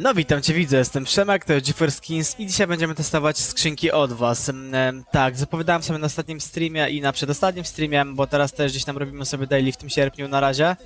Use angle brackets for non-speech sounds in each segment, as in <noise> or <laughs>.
No witam cię, widzę, jestem Przemek, to jest GeForce Skins i dzisiaj będziemy testować skrzynki od was. Tak, zapowiadałem sobie na ostatnim streamie i na przedostatnim streamie, bo teraz też gdzieś tam robimy sobie daily w tym sierpniu na razie.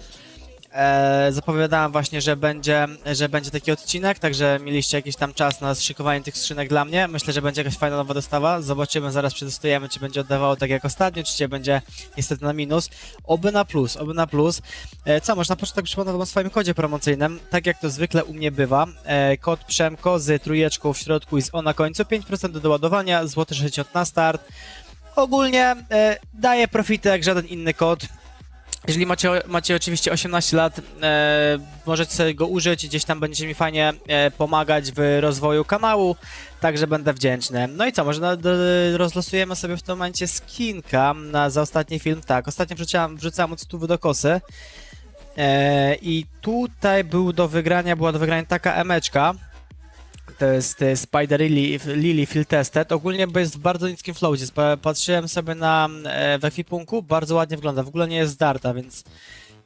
E, zapowiadałem właśnie, że będzie, że będzie taki odcinek, także mieliście jakiś tam czas na szykowanie tych skrzynek dla mnie. Myślę, że będzie jakaś fajna nowa dostawa. Zobaczymy, zaraz przetestujemy, czy będzie oddawało tak jak ostatnio, czy cię będzie niestety na minus. Oby na plus, oby na plus. E, co, można początek przypomnieć o swoim kodzie promocyjnym, tak jak to zwykle u mnie bywa. E, kod Przemko z trójeczką w środku i z O na końcu, 5% do doładowania, złoty 60 na start. Ogólnie e, daje profity jak żaden inny kod. Jeżeli macie, macie oczywiście 18 lat, e, możecie sobie go użyć, gdzieś tam będziecie mi fajnie e, pomagać w rozwoju kanału, także będę wdzięczny. No i co, może na, do, rozlosujemy sobie w tym momencie skinka na, za ostatni film. Tak, ostatnio wrzucałem, wrzucałem od stówy do kosy. E, I tutaj był do wygrania, była do wygrania taka emeczka. To jest e, Spider Lily, Lily Field Tested. Ogólnie bo jest w bardzo niskim floacie. Spa- Patrzyłem sobie na e, w ekwipunku, bardzo ładnie wygląda. W ogóle nie jest zdarta, więc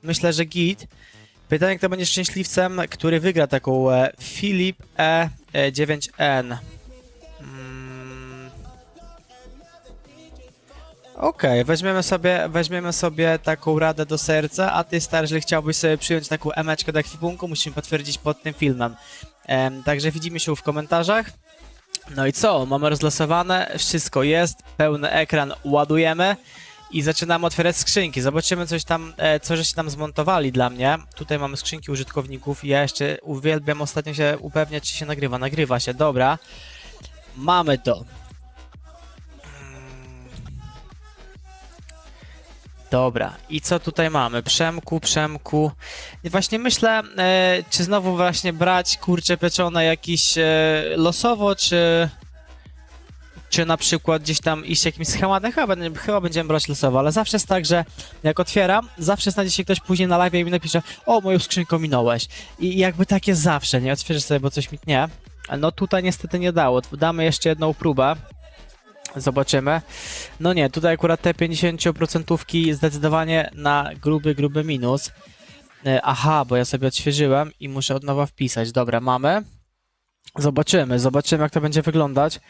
myślę, że git. Pytanie, kto będzie szczęśliwcem, który wygra taką e, Philip E9N. Mm. Okej, weźmiemy sobie, weźmiemy sobie taką radę do serca, a ty stary, jeżeli chciałbyś sobie przyjąć taką emeczkę do ekwipunku, musimy potwierdzić pod tym filmem. Także widzimy się w komentarzach. No i co? Mamy rozlosowane, wszystko jest, pełny ekran, ładujemy i zaczynamy otwierać skrzynki. Zobaczymy coś tam, e, co żeście tam zmontowali dla mnie. Tutaj mamy skrzynki użytkowników ja jeszcze uwielbiam ostatnio się upewniać, czy się nagrywa. Nagrywa się, dobra. Mamy to. Dobra, i co tutaj mamy? Przemku, Przemku. Właśnie myślę, e, czy znowu właśnie brać kurcze pieczone jakiś e, losowo, czy czy na przykład gdzieś tam iść jakimś schematem, chyba, będę- chyba będziemy brać losowo, ale zawsze jest tak, że jak otwieram, zawsze znajdzie się ktoś później na live i mi napisze, o, moją skrzynkę minąłeś. I jakby tak jest zawsze, nie? Otwierzę sobie, bo coś mi tnie. No tutaj niestety nie dało. Damy jeszcze jedną próbę. Zobaczymy. No nie, tutaj akurat te 50% zdecydowanie na gruby, gruby minus. E, Aha, bo ja sobie odświeżyłem i muszę od nowa wpisać. Dobra, mamy. Zobaczymy, zobaczymy jak to będzie wyglądać.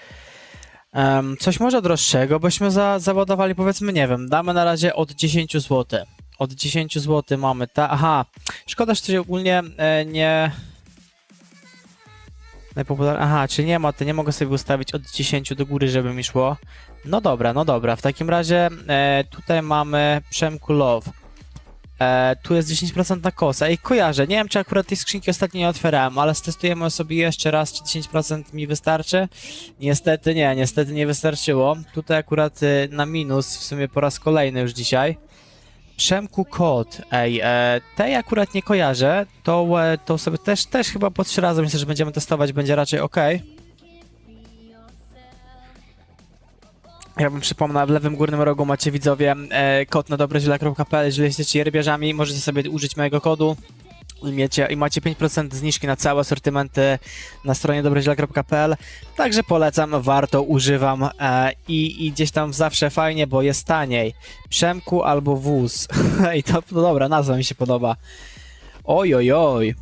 Em, coś może droższego, bośmy za, załadowali powiedzmy, nie wiem, damy na razie od 10 zł. Od 10 zł mamy ta. Aha, szkoda, że ogólnie e, nie. Najpopular... Aha, czy nie ma, to nie mogę sobie ustawić od 10 do góry, żeby mi szło. No dobra, no dobra. W takim razie e, tutaj mamy Przemku Love. E, tu jest 10% na kosa i kojarzę. Nie wiem, czy akurat tej skrzynki ostatnio nie otwierałem, ale stestujemy sobie jeszcze raz, czy 10% mi wystarczy. Niestety nie, niestety nie wystarczyło. Tutaj akurat e, na minus, w sumie po raz kolejny już dzisiaj. Przemku kod, ej, e, tej akurat nie kojarzę, to, e, to sobie też, też chyba po trzy razy myślę, że będziemy testować, będzie raczej ok. Ja bym przypomniał, w lewym górnym rogu macie widzowie e, kod na dobroziela.pl, jeżeli jesteście rybiarzami, możecie sobie użyć mojego kodu i, macie 5% zniżki na całe asortymenty na stronie dobroziela.pl, także polecam, warto, używam e, i, i gdzieś tam zawsze fajnie, bo jest taniej. Przemku albo wóz. <laughs> I to, no dobra, nazwa mi się podoba. Oj, oj, oj.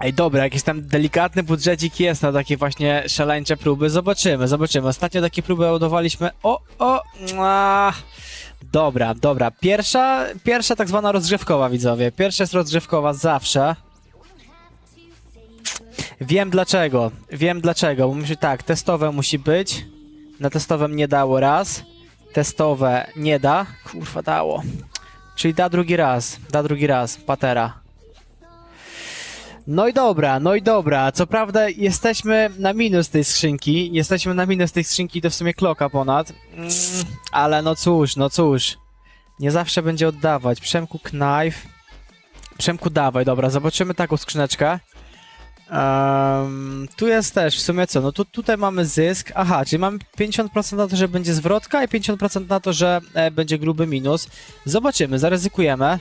Ej, dobra, jakiś tam delikatny budżecik jest na takie właśnie szaleńcze próby. Zobaczymy, zobaczymy. Ostatnio takie próby ładowaliśmy. O, o, a. Dobra, dobra. Pierwsza, pierwsza tak zwana rozgrzewkowa, widzowie. Pierwsza jest rozgrzewkowa zawsze. Wiem dlaczego. Wiem dlaczego. Bo musi tak, testowe musi być. Na testowym nie dało raz. Testowe nie da. Kurwa, dało. Czyli da drugi raz. Da drugi raz. Patera. No i dobra, no i dobra. Co prawda jesteśmy na minus tej skrzynki. Jesteśmy na minus tej skrzynki, to w sumie kloka ponad. Mm, ale no cóż, no cóż. Nie zawsze będzie oddawać. Przemku knife. Przemku dawaj, dobra, zobaczymy taką skrzyneczkę. Em, tu jest też, w sumie co, no tu, tutaj mamy zysk, aha, czyli mamy 50% na to, że będzie zwrotka i 50% na to, że e, będzie gruby minus. Zobaczymy, zaryzykujemy.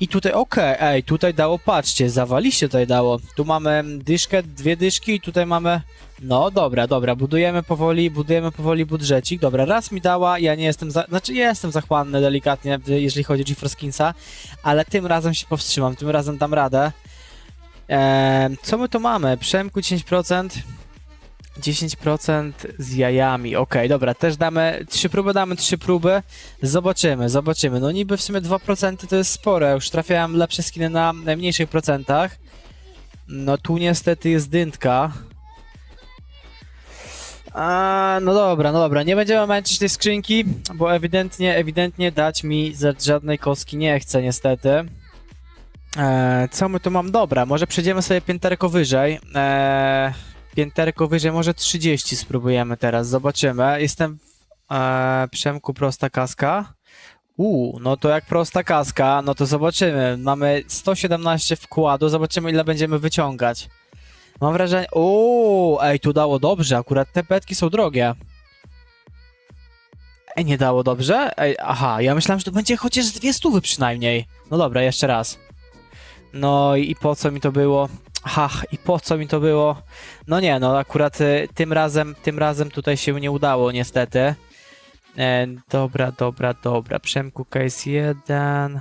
I tutaj, okej, ej, tutaj dało, patrzcie, zawaliście tutaj dało. Tu mamy dyszkę, dwie dyszki i tutaj mamy... No, dobra, dobra, budujemy powoli, budujemy powoli budżecik. Dobra, raz mi dała, ja nie jestem, za... znaczy jestem zachłanny delikatnie, jeżeli chodzi o GeForce Skinsa, ale tym razem się powstrzymam, tym razem dam radę. E, co my tu mamy? Przemku 10%. 10% z jajami. Okej, dobra, też damy trzy próby, damy trzy próby. Zobaczymy, zobaczymy. No niby w sumie 2% to jest spore. Już trafiałem lepsze skiny na najmniejszych procentach. No tu niestety jest dyntka. A, no dobra, no dobra, nie będziemy męczyć tej skrzynki, bo ewidentnie, ewidentnie dać mi za żadnej kostki nie chce niestety. E, co my tu mam? Dobra, może przejdziemy sobie pięterko wyżej. E, pięterko wyżej, może 30 spróbujemy teraz, zobaczymy. Jestem w e, Przemku prosta kaska. Uuu, no to jak prosta kaska, no to zobaczymy. Mamy 117 wkładu, zobaczymy ile będziemy wyciągać. Mam wrażenie... Uuu, ej, tu dało dobrze, akurat te petki są drogie. Ej, nie dało dobrze? Ej, aha, ja myślałem, że to będzie chociaż dwie stówy przynajmniej. No dobra, jeszcze raz. No i po co mi to było? Ach, i po co mi to było? No nie, no akurat y, tym razem, tym razem tutaj się nie udało niestety. E, dobra, dobra, dobra. Przemku case 1.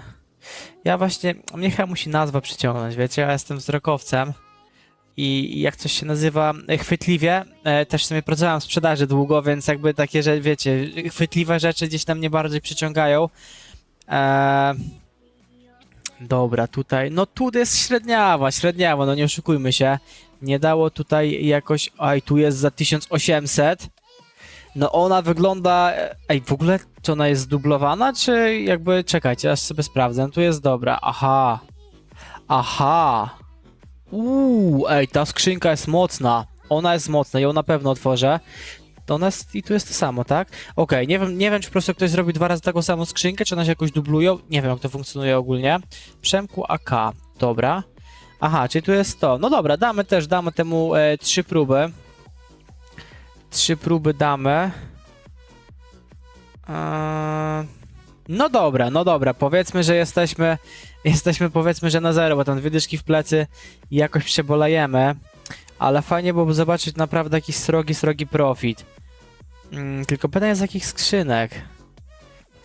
Ja właśnie, mnie chyba musi nazwa przyciągnąć, wiecie, ja jestem wzrokowcem i jak coś się nazywa e, chwytliwie, e, też sobie pracowałem w sprzedaży długo, więc jakby takie, że wiecie, chwytliwe rzeczy gdzieś tam mnie bardziej przyciągają. E, dobra, tutaj, no tu jest średniawa, średniawa, no nie oszukujmy się. Nie dało tutaj jakoś, aj tu jest za 1800. No ona wygląda, ej w ogóle czy ona jest zdublowana, czy jakby, czekajcie, aż sobie sprawdzę, tu jest dobra, aha. Aha. Uuu, ej, ta skrzynka jest mocna. Ona jest mocna, ją na pewno otworzę. Ona jest, i tu jest to samo, tak? Okej, nie wiem, nie wiem, czy po prostu ktoś zrobi dwa razy taką samą skrzynkę, czy one się jakoś dublują. Nie wiem, jak to funkcjonuje ogólnie. Przemku AK, dobra. Aha, czyli tu jest to. No dobra, damy też, damy temu e, trzy próby. Trzy próby damy. Eee, no dobra, no dobra, powiedzmy, że jesteśmy, jesteśmy powiedzmy, że na zero, bo tam dwie dyszki w plecy i jakoś przebolejemy, ale fajnie byłoby zobaczyć naprawdę jakiś srogi, srogi profit. Mm, tylko pytanie z jakich skrzynek?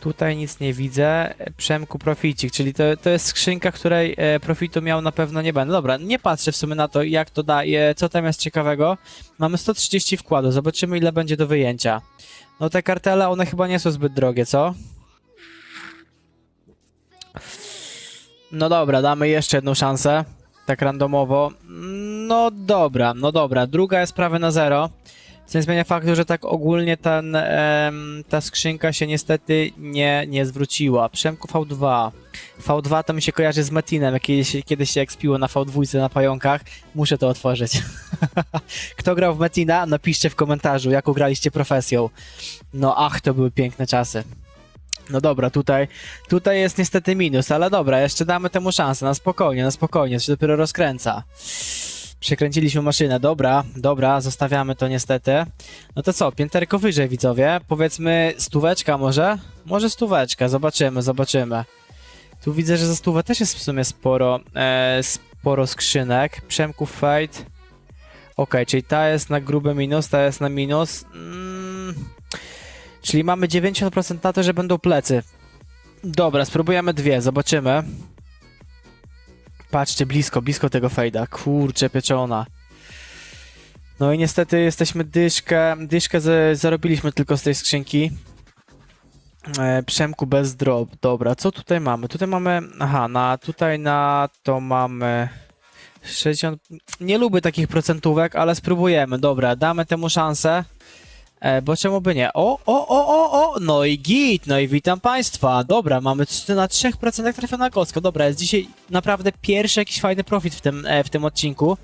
Tutaj nic nie widzę. Przemku proficik, czyli to, to jest skrzynka, której e, profitu miał na pewno nie będę. Dobra, nie patrzę w sumie na to, jak to daje, co tam jest ciekawego. Mamy 130 wkładu, zobaczymy ile będzie do wyjęcia. No te kartele, one chyba nie są zbyt drogie, co? No dobra, damy jeszcze jedną szansę. Tak randomowo. No dobra, no dobra. Druga jest prawie na zero. Co nie zmienia faktu, że tak ogólnie ten, ta skrzynka się niestety nie, nie zwróciła. Przemku V2. V2 to mi się kojarzy z Metinem, jak kiedyś, kiedyś się ekspiło na V2 na pająkach. Muszę to otworzyć. <laughs> Kto grał w Metina? Napiszcie w komentarzu, jaką graliście profesją. No ach, to były piękne czasy. No dobra, tutaj, tutaj jest niestety minus, ale dobra, jeszcze damy temu szansę, na spokojnie, na spokojnie, to się dopiero rozkręca. Przekręciliśmy maszynę, dobra, dobra, zostawiamy to niestety. No to co, pięterko wyżej widzowie, powiedzmy stóweczka może? Może stóweczka, zobaczymy, zobaczymy. Tu widzę, że za stówę też jest w sumie sporo, e, sporo skrzynek. Przemków Fate. Okej, czyli ta jest na gruby minus, ta jest na minus. Mm. Czyli mamy 90% na to, że będą plecy. Dobra, spróbujemy dwie, zobaczymy. Patrzcie, blisko, blisko tego fejda. Kurczę, pieczona. No i niestety jesteśmy dyszkę, dyszkę z, zarobiliśmy tylko z tej skrzynki. E, Przemku bez drop. Dobra, co tutaj mamy? Tutaj mamy, aha, na, tutaj na to mamy 60, nie lubię takich procentówek, ale spróbujemy. Dobra, damy temu szansę. E, bo czemu by nie? O, o, o, o, o, no i git, no i witam państwa. Dobra, mamy na 3% trafiona kostka. Dobra, jest dzisiaj naprawdę pierwszy jakiś fajny profit w tym, e, w tym odcinku.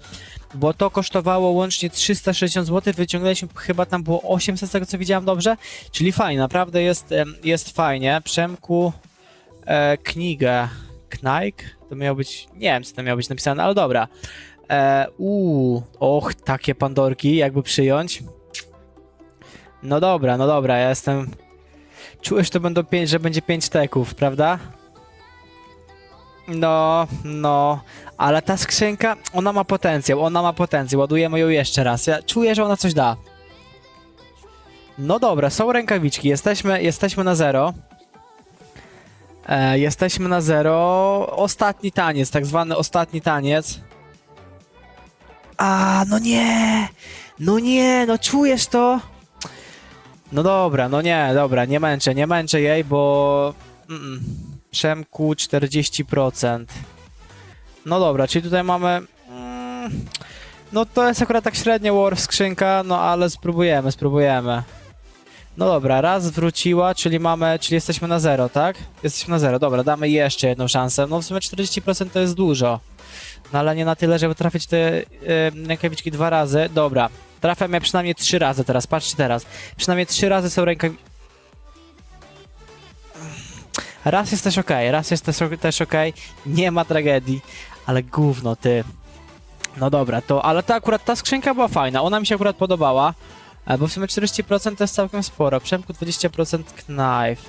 Bo to kosztowało łącznie 360 zł, wyciągnęliśmy chyba tam było 800 z tego co widziałem dobrze, czyli fajnie, naprawdę jest, jest fajnie. Przemku e, knigę, Knajk? To miało być, nie wiem co to miało być napisane, ale dobra. E, och, takie pandorki, jakby przyjąć. No dobra, no dobra, ja jestem. Czułeś, to będą pięć, że będzie 5 teków, prawda? No, no, ale ta skrzynka, ona ma potencjał, ona ma potencjał, ładujemy ją jeszcze raz. Ja czuję, że ona coś da. No dobra, są rękawiczki, jesteśmy, jesteśmy na zero. E, jesteśmy na zero. Ostatni taniec, tak zwany ostatni taniec. A, no nie! No nie, no czujesz to? No dobra, no nie, dobra, nie męczę, nie męczę jej, bo... Mm, Przemku 40%. No dobra, czyli tutaj mamy... Mm, no to jest akurat tak średnio war skrzynka, no ale spróbujemy, spróbujemy. No dobra, raz wróciła, czyli mamy, czyli jesteśmy na zero, tak? Jesteśmy na zero, dobra, damy jeszcze jedną szansę. No w sumie 40% to jest dużo. No ale nie na tyle, żeby trafić te yy, rękawiczki dwa razy. Dobra, trafiam je przynajmniej trzy razy teraz, patrzcie teraz. Przynajmniej trzy razy są rękawiczki. Raz jest też ok, raz jest też, też ok, nie ma tragedii, ale gówno ty. No dobra, to, ale to akurat ta skrzynka była fajna, ona mi się akurat podobała, e, bo w sumie 40% to jest całkiem sporo, Przemku 20% knife.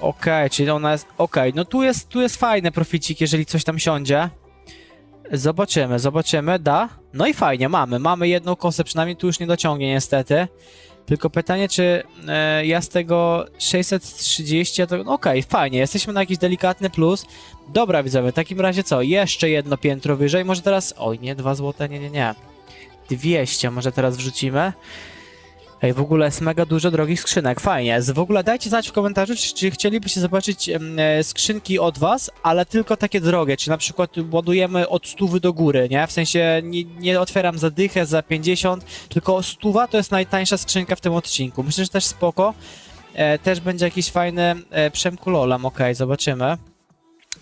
Okej, czyli ona jest, okej, no tu jest, tu jest fajny proficik, jeżeli coś tam siądzie. Zobaczymy, zobaczymy, da? No i fajnie, mamy, mamy jedną kosę, przynajmniej tu już nie dociągnie niestety. Tylko pytanie, czy e, ja z tego 630, a to no okej, fajnie, jesteśmy na jakiś delikatny plus. Dobra widzowie, w takim razie co, jeszcze jedno piętro wyżej, może teraz, oj nie, dwa złote, nie, nie, nie. 200 może teraz wrzucimy. Ej, w ogóle jest mega dużo drogich skrzynek, fajnie. Z, w ogóle dajcie znać w komentarzu, czy, czy chcielibyście zobaczyć e, skrzynki od was, ale tylko takie drogie, czy na przykład ładujemy od stówy do góry, nie? W sensie nie, nie otwieram za dychę, za 50, tylko stuwa to jest najtańsza skrzynka w tym odcinku. Myślę, że też spoko. E, też będzie jakiś fajny e, Przemku Lolem, okej, zobaczymy.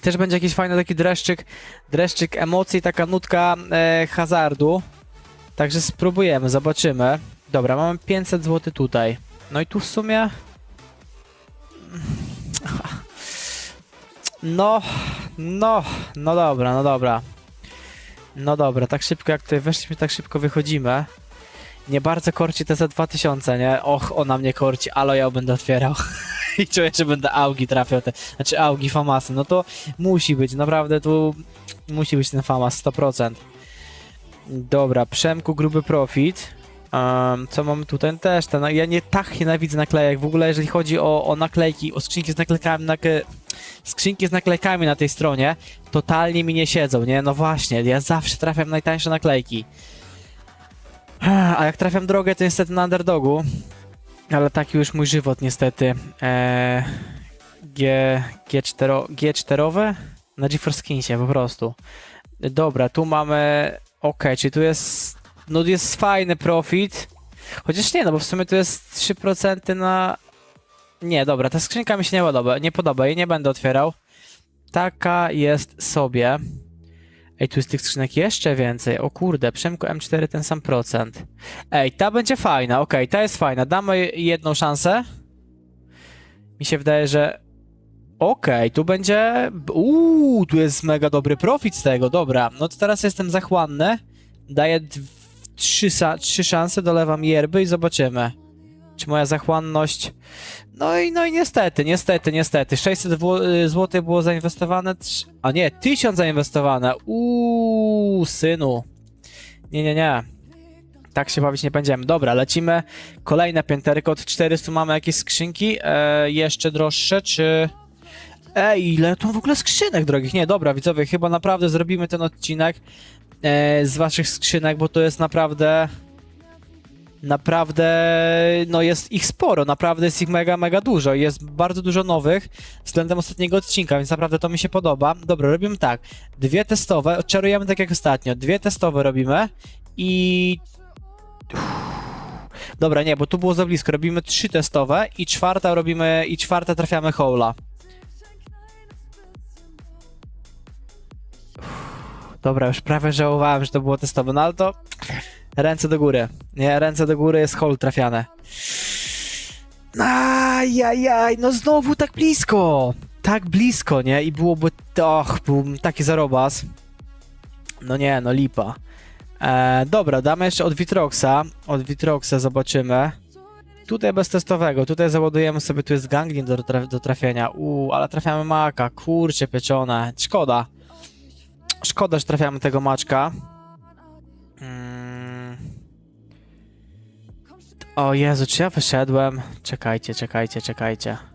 Też będzie jakiś fajny taki dreszczyk, dreszczyk emocji, taka nutka e, hazardu. Także spróbujemy, zobaczymy. Dobra, mamy 500 zł tutaj. No i tu w sumie... No, no, no dobra, no dobra. No dobra, tak szybko jak tutaj weszliśmy, tak szybko wychodzimy. Nie bardzo korci te za 2000, nie? Och, ona mnie korci, ale ja będę otwierał. <laughs> I czuję, że będę augi trafiał, te, znaczy augi, famasy. No to musi być, naprawdę tu musi być ten famas, 100%. Dobra, Przemku gruby profit. Um, co mamy tutaj? Też ten, ja nie tak nienawidzę naklejek. W ogóle jeżeli chodzi o, o naklejki, o skrzynki z naklejkami, na, skrzynki z naklejkami na tej stronie, totalnie mi nie siedzą, nie? No właśnie, ja zawsze trafiam najtańsze naklejki. A jak trafiam drogę, to niestety na underdogu. Ale taki już mój żywot niestety. Eee, G, G4, G4 na GeForce Skinsie po prostu. Dobra, tu mamy... Ok, czyli tu jest... No jest fajny profit. Chociaż nie, no bo w sumie to jest 3% na... Nie, dobra, ta skrzynka mi się nie podoba, nie podoba i nie będę otwierał. Taka jest sobie. Ej, tu jest tych skrzynek jeszcze więcej. O kurde, Przemku M4 ten sam procent. Ej, ta będzie fajna, okej, ta jest fajna. Damy jedną szansę. Mi się wydaje, że... Okej, tu będzie... Uuu, tu jest mega dobry profit z tego, dobra. No to teraz jestem zachłanny. Daję trzy, trzy szanse, dolewam yerby i zobaczymy. Czy moja zachłanność... No i, no i niestety, niestety, niestety. 600 zł było zainwestowane, a nie, 1000 zainwestowane. Uuu, synu. Nie, nie, nie. Tak się bawić nie będziemy. Dobra, lecimy. Kolejne pięterko. Od 400 mamy jakieś skrzynki. E, jeszcze droższe, czy... Ej, ile tu w ogóle skrzynek drogich? Nie, dobra, widzowie, chyba naprawdę zrobimy ten odcinek z waszych skrzynek, bo to jest naprawdę... Naprawdę, no jest ich sporo, naprawdę jest ich mega, mega dużo. Jest bardzo dużo nowych względem ostatniego odcinka, więc naprawdę to mi się podoba. Dobra, robimy tak. Dwie testowe, odczarujemy tak jak ostatnio. Dwie testowe robimy i... Dobra, nie, bo tu było za blisko. Robimy trzy testowe i czwarta robimy, i czwarta trafiamy hola. Dobra, już prawie żałowałem, że to było testowe, no ale to ręce do góry. Nie, ręce do góry jest hole trafiane. Ajajaj, no znowu tak blisko. Tak blisko, nie? I byłoby, och, był taki zarobas. No nie, no lipa. E, dobra, damy jeszcze od Vitroxa. Od Vitroxa zobaczymy. Tutaj bez testowego, tutaj załadujemy sobie, tu jest ganglin do, do trafienia. Uuu, ale trafiamy maka, kurcie pieczone. Szkoda. Szkoda, że trafiamy tego maczka. Mm. O Jezu, czy ja wyszedłem? Czekajcie, czekajcie, czekajcie.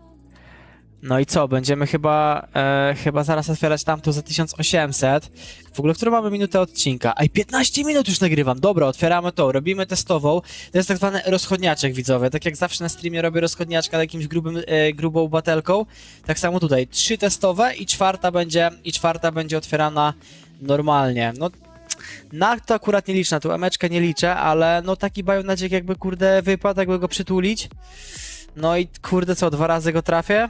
No i co, będziemy chyba, e, chyba zaraz otwierać tamto za 1800. W ogóle, którą mamy minutę odcinka? Aj, 15 minut już nagrywam. Dobra, otwieramy to, robimy testową. To jest tak zwany rozchodniaczek widzowy. Tak jak zawsze na streamie robię rozchodniaczka jakimś grubym, e, grubą batelką. Tak samo tutaj, trzy testowe i czwarta będzie, i czwarta będzie otwierana normalnie. No, na to akurat nie liczę, na tą emeczkę nie liczę, ale no taki bajonaciek jakby kurde wypadł, jakby go przytulić. No i kurde co, dwa razy go trafię?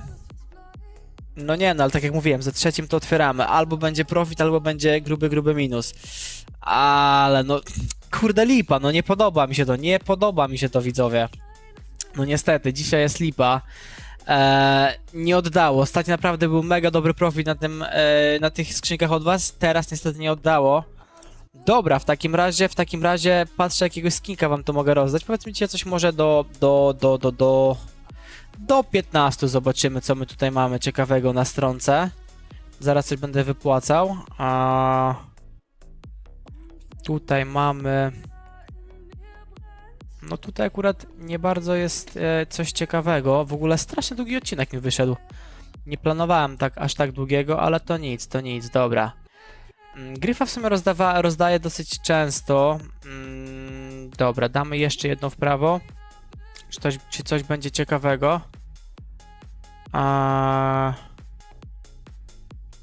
No nie, no ale tak jak mówiłem, ze trzecim to otwieramy. Albo będzie profit, albo będzie gruby, gruby minus. Ale no, kurde lipa, no nie podoba mi się to, nie podoba mi się to widzowie. No niestety, dzisiaj jest lipa. Eee, nie oddało. Ostatnio naprawdę był mega dobry profit na, tym, e, na tych skrzynkach od was. Teraz niestety nie oddało. Dobra, w takim razie, w takim razie patrzę jakiegoś skinka wam to mogę rozdać. Powiedzmy ci coś może do, do, do, do, do, do 15 zobaczymy, co my tutaj mamy ciekawego na stronce. Zaraz coś będę wypłacał. A tutaj mamy. No tutaj akurat nie bardzo jest e, coś ciekawego. W ogóle strasznie długi odcinek mi wyszedł. Nie planowałem tak aż tak długiego, ale to nic, to nic, dobra. Mm, Gryfa w sumie rozdaje dosyć często. Mm, dobra, damy jeszcze jedno w prawo. Czy coś, czy coś będzie ciekawego? A...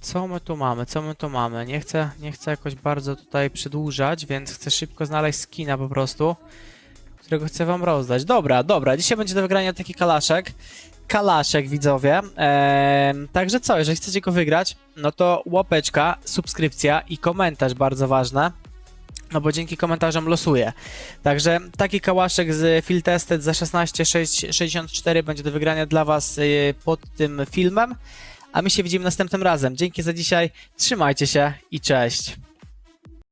Co my tu mamy? Co my tu mamy? Nie chcę, nie chcę jakoś bardzo tutaj przedłużać, więc chcę szybko znaleźć skina po prostu, którego chcę wam rozdać. Dobra, dobra, dzisiaj będzie do wygrania taki kalaszek. Kalaszek, widzowie. Ehm, także co, jeżeli chcecie go wygrać, no to łapeczka, subskrypcja i komentarz bardzo ważne. No bo dzięki komentarzom losuję. Także taki kałaszek z Field Tested za 16,64 będzie do wygrania dla Was y, pod tym filmem. A my się widzimy następnym razem. Dzięki za dzisiaj, trzymajcie się i cześć.